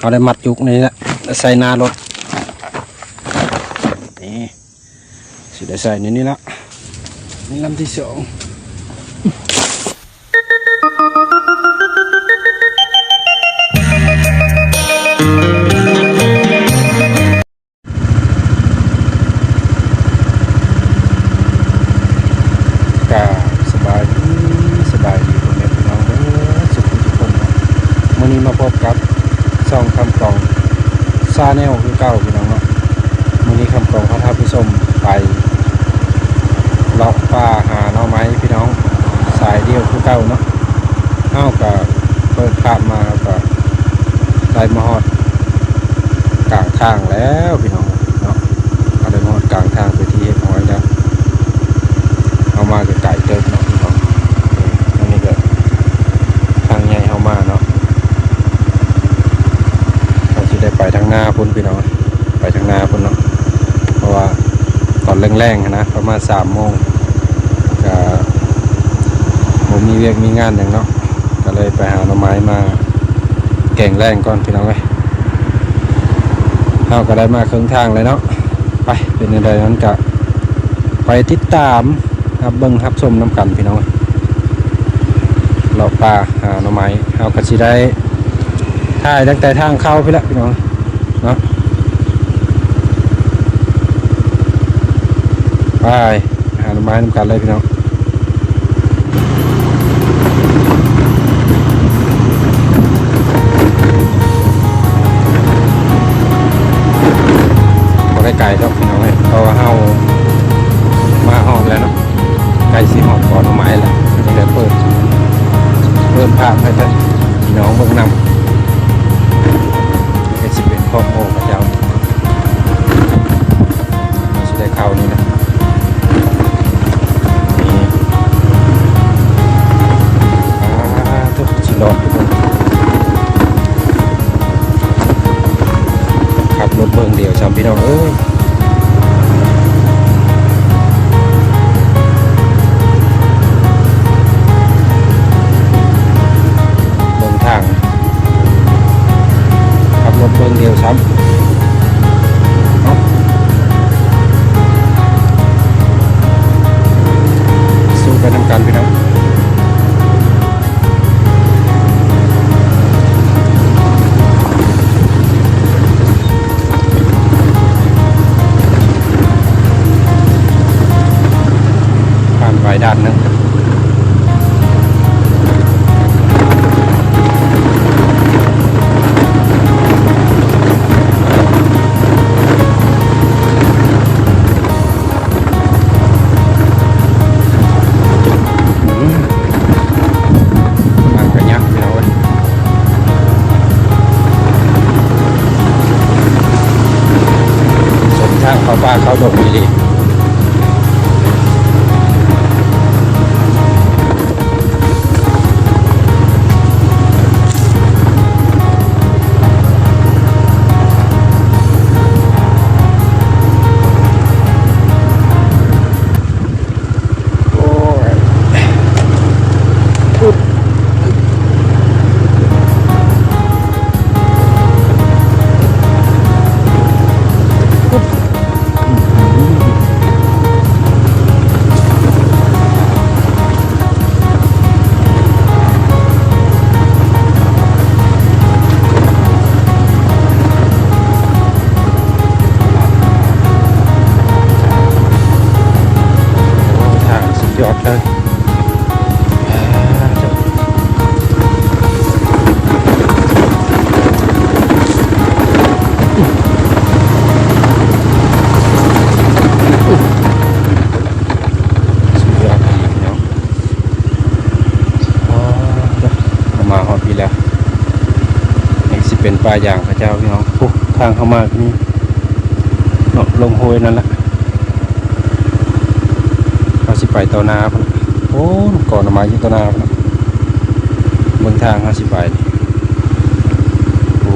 เอาได้มัดจุกนี่แหละใส่หน้ารถนี่สิได้ใส่ในนี้ละนี่ลำที่สองกาสบายดีสบายดีพ่อแม่พี่น้องเด้อสุขทุกคนเนาะมื่อนี้มาพบกับ ช่องคำกลองซาแนลคือเก่าพี่น้องเนาะมื่อนี้คำกลองพระท่าผู้ชมไปเลาะป่าหาหน่อไม้พี่น้องสายเดียวคือเก่าเนาะเอ้ากับเปิดภาพมาก็ได้มาฮอดกลางทางแล้วพี่น้องเนาะเอาได้มาฮอดกลางทางไปที่เฮ็ดหอยแล้วเอามากับไก่เติมเนาะพี่น้องอันนี้ก็ทางใหญ่เอามาเนาะเราจะ ได้ไปทางหน้าพุ่นพี่น้องไปทางหน้าพุ่นเนาะเพราะว่าตอนแรงๆนะประมาณสามโมงก็ผมมีเวียกมีงานอย่างเนาะก็เลยไปหาหน่อไม้มาแก่งแรงก่อนพี่น้องเว้ยเราก็ได้มาครึ่งทางเลยเนาะไปเป็นยังไงนั้นก็ไปติดตามครับเบิ้งครับชมน้ำกันพี่น้องเราปลาหาหน่อไม้เอากระชิได้ ถ่ายตั้งแต่ทางเข้าพี่ละพี่น้องเนาะไปหาหน่อไม้น้ำกันเลยพี่น้องบ่ได้ไกลดอกพี่น้องเอ้ยเพราะว่าเฮามาหอดแล้วเนาะไก่สีหอดก่อนเอาไม้แหละก็เลยเปิดเปิดภาพให้ท่านพี่น้องเบิ่งนำไอ้สิเป็น ข้อโมพระเจ้าเราจะได้เข้านี่นะนี่อ่าทุกชิลอดทุกคนขับรถเบิ่งเดียวจำพี่น้องเอ้ย เป็นปลาอย่างพระเจ้าพี่น้องปุ๊บทางเข้ามาที่นี่เนาะลงโหยนั่นแหละเขาสิไปต่อนาพนโอ้ก่อนมาอยู่ต่อนาพุ่นทางเขาสิไปโอ้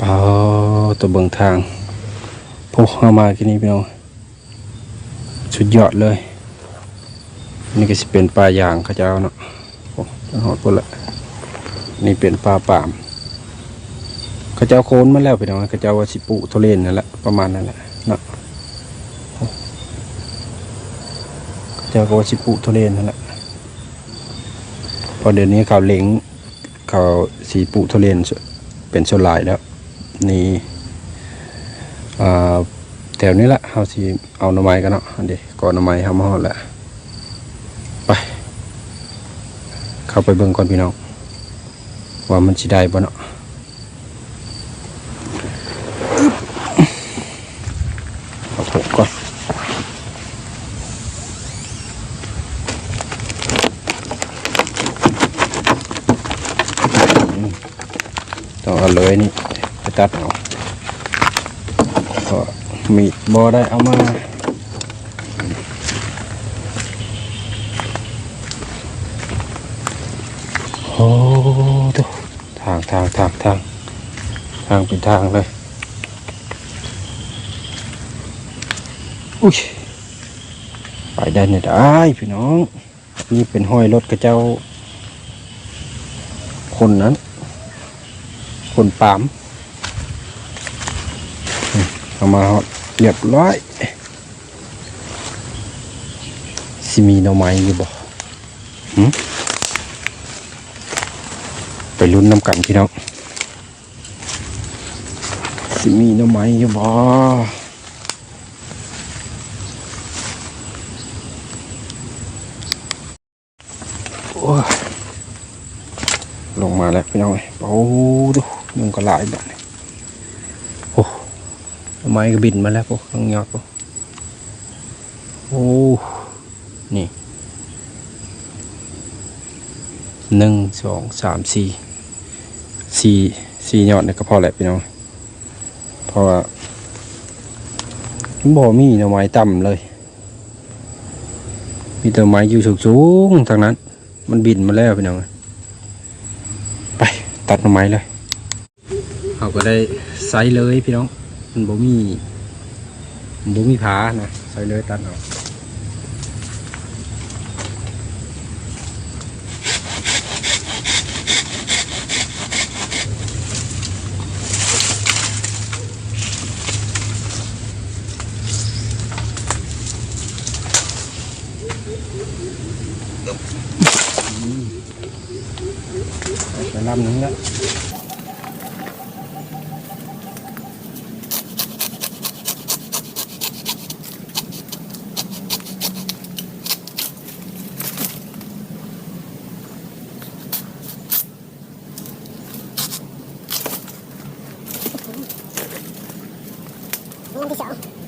ปาตัวเบิงทางพวกเอามาที่นี่พี่น้องสุดยอดเลย นี่ก็สิเป็นปลายางเขาเจ้าเนาะโอ้หอดพุ่นละนี่เป็นปลาป่ามเขาเจ้าโคนมาแล้วพี่น้องเขาเจ้าว่าสิปุทุเรนนั่นแหละประมาณนั้นแหละเนาะเขาเจ้าก็ว่าสิปุทุเรนนั่นแหละพอเดี๋ยวนี้เขาเล็งเขาสีปุทุเรนเป็นส่วนหลายแล้ว นี่แถวนี้ละเขาสิเอาหน่อไม้กันเนาะอันเดียวก่อนหน่อไม้เขามาหอดล้วไปเข้าไปเบิ่งก่อนพี่น้องว่ามันสิได้บ่เนาะเอาถกก่อนต้องเอาเลยนี่ ตัดเอาก็มีดบ่ได้เอามาโอ้ดูทางทางทางทางทางเป็นทางเลยอุ้ยไปได้เนี่ยได้พี่น้อง นี่เป็นห้อยรถกระเจ้า คนนั้น คนปาม เอามาเรียบร้อยสิมีหน่อไม้อยู่บ่ไปลุ้นน้ำกันพี่น้องสิมีหน้ำไม้อยู่บ่โอ้ลงมาแล้วพี่น้องเอ้ยโอ้ดูยุงกระหลายแบบนี้ ไม้ก็บินมาแล้วพวกน้องยอดพวกโอ้นี่หนึ่งสองสามสี่สี่สี่ยอดเนี่ยก็พอแหละพี่น้องเพราะว่าบ่มีหน่อไม้ต่ำเลย มีแต่ไม้อยู่สูงๆทางนั้น มันบินมาแล้วพี่น้องไปตัดหน่อไม้เลย เขาก็ได้ไซส์เลยพี่น้อง มันบ่มีมันบ่มีผานะไซส์เลยตัดเอา 我们的小。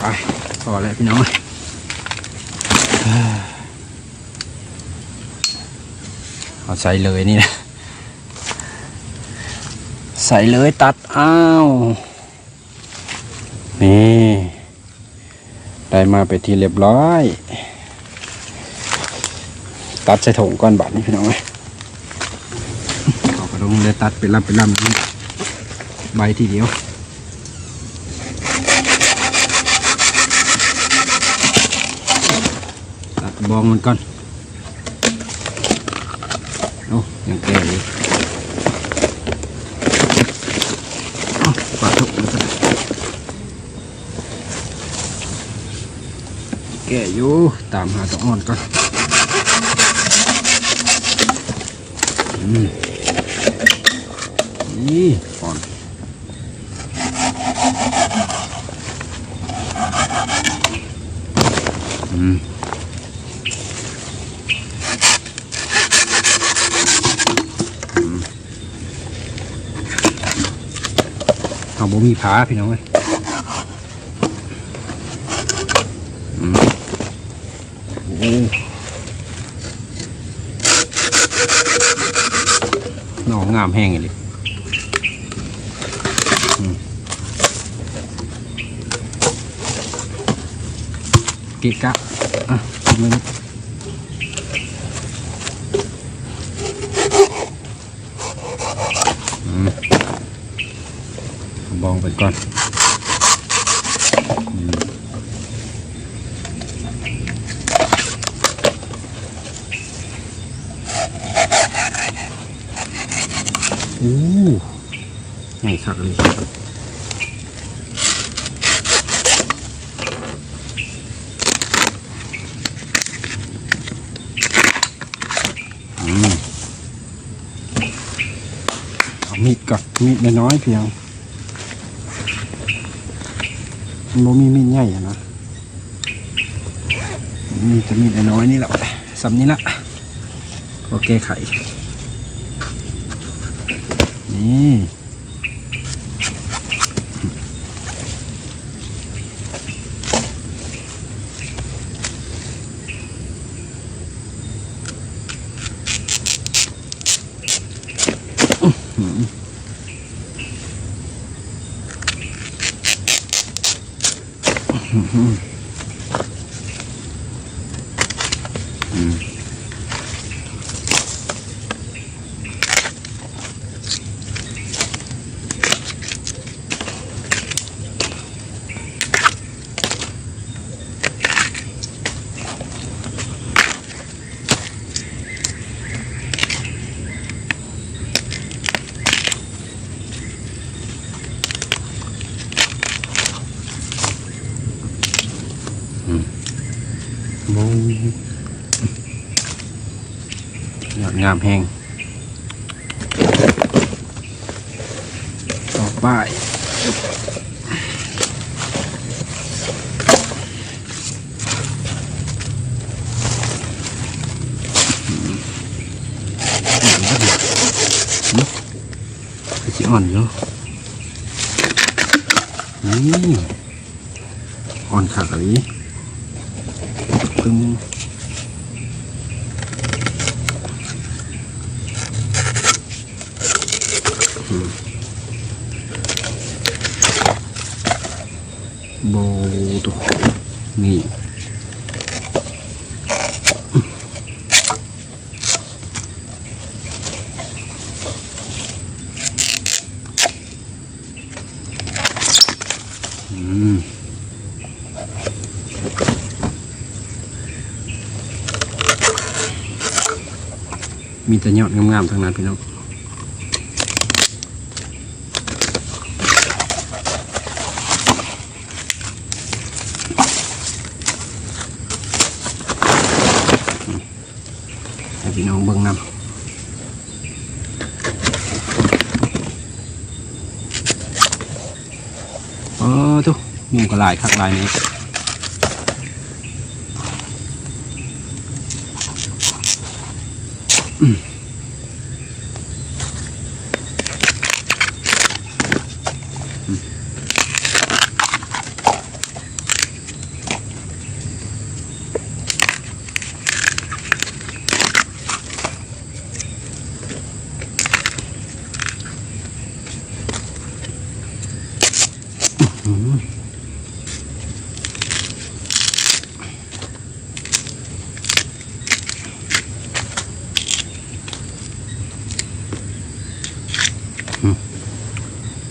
ไปพอแล้วพี่น้องเอาใส่เลยนี่นะ ใส่เลยตัดอ้าว นี่ ได้มาไปที่เรียบร้อย ตัดใส่ถุงก้อนบาทนี่พี่น้องเลยเอากระดงเลยตัดเป็นลำเป็นลำใบทีเดียว บองมันก่อนโอ้ยังแก่อยู่ปลาทุกแล้วกันแก่อยู่ตามหาตัวอ่อนก่อนอืมนี่อ่อน อืมอืมเอาบ่ มีผาพี่น้องเอ้ยอืมโอ้น่องงามแห้งเลยเกะกะอะกินเลยนะอืม เอาบองไปก่อนอืม โอ้ใหญ่คักเลยอืมเอามีดก่อนมีดน้อยๆเพียงมันมีมีดใหญ่อะนะมีจะมีดน้อยนี่แหละสำนี้ละโอแก้ไขนี่ งามแห้งต่อไปสิอ่อนอยู่นี่อ่อนขากะลีตึงอืมโบตุนี่อื มีแต่ยอดงามๆทั้งนั้นพี่น้องให้พี่น้องเบิ่งนำเออ ทุกมุมก็ลายคักลายนี้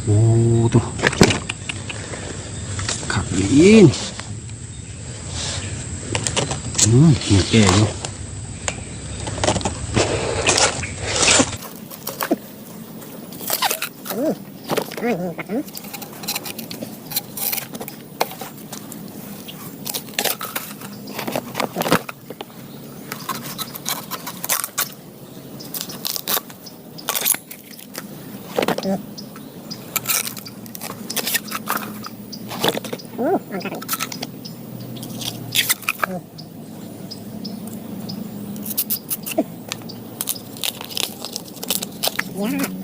โอ้ตัวขับดีนอืมหมูแก่อยู่ Yeah.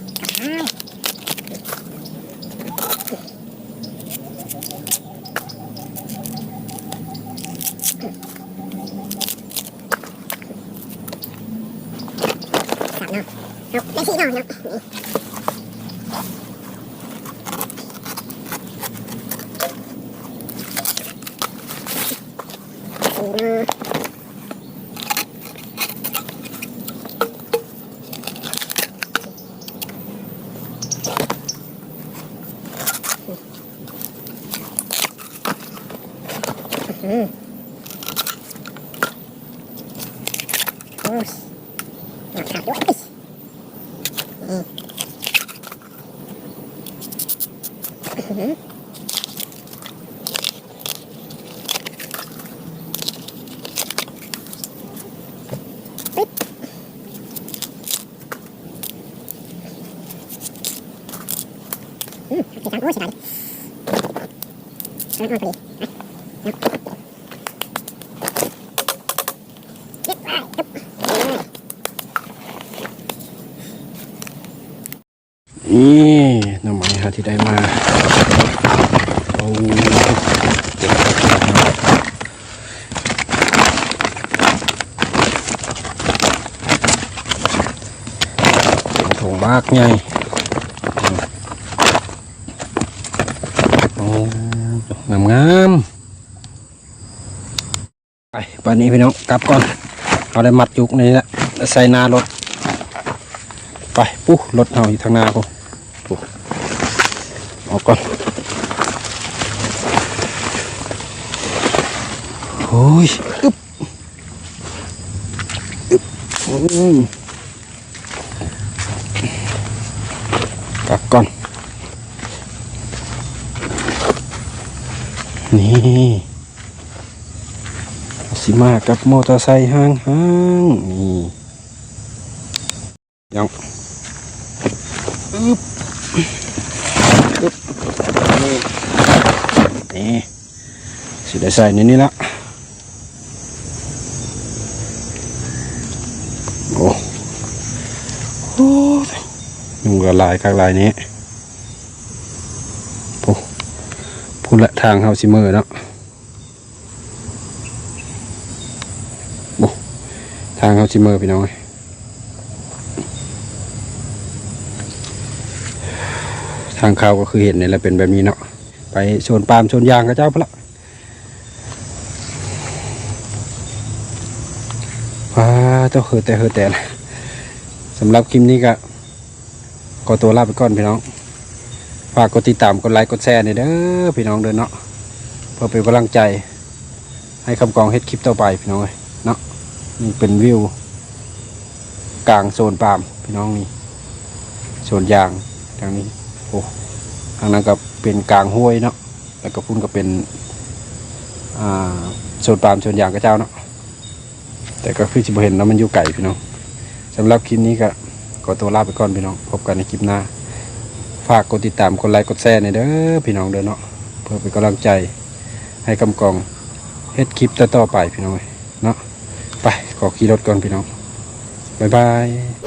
Hmm. Yes. That's how it is. Mm. Mm-hmm. Mm, I'm going to นี่หน้ำไม้ฮะที่ได้มาโอ้เด็ดมากถุงมากไงงามงามๆไปวันนี้พี่น้องกลับก่อนเอาได้มัดยุกนี่แหละใส่นารถไปปุ๊รถเอาอยู่ทางนากูปุ๊ ออกก่อน โอ้ยอึ๊บอึ๊บอืมกลับก่อน นี่สิมากับมอเตอร์ไซค์ห้างห้างๆนี่ยังอึ๊บอึ๊บนี่นี่สิ ได้ใส่ในนี้ละโอ้โหยุงละลายข้างลายนี้พูพูดละทางเฮาซิเมอร์เนาะโอ้ทางเฮาซิเมอร์พี่น้องเอ้ยทางเขาก็คือเห็นนี่แหละเป็นแบบนี้เนาะไปชนปาล์มชนยางกับเจ้าพะละ ว้าเจ้าเฮอแต่เฮอแต่สำหรับคลิปนี้ก็ขอตัวลาไปก่อนพี่น้อง ฝากกดติดตามกดไลค์กดแชร์หน่อยเด้อพี่น้องเด้อเนาะเพื่อเป็นกำลังใจ ให้คำกองเฮ็ดคลิปต่อไปพี่น้องเอ้ยเนาะนี่เป็นวิว กลางโซนปาล์มพี่น้องนี่โซนยางทางนี้โอ้ทางนั้นก็เป็นกลางห้วยเนาะแล้วก็พุ่นก็เป็นอ่าโซนปาล์มโซนยางกระเจ้าเนาะ แต่ก็คือจะเห็นแล้วมันอยู่ไก่พี่น้องสำหรับคลิปนี้ก็ขอตัวลาไปก่อนพี่น้อง พบกันในคลิปหน้า ฝากกดติดตามกดไลค์กดแชร์ในเด้อพี่น้องเด้อเนาะเพื่อเป็นกำลังใจให้กำกองเฮ็ดคลิปต่อๆไปพี่น้องเนาะไปขอขี่รถก่อนพี่น้องบ๊ายบาย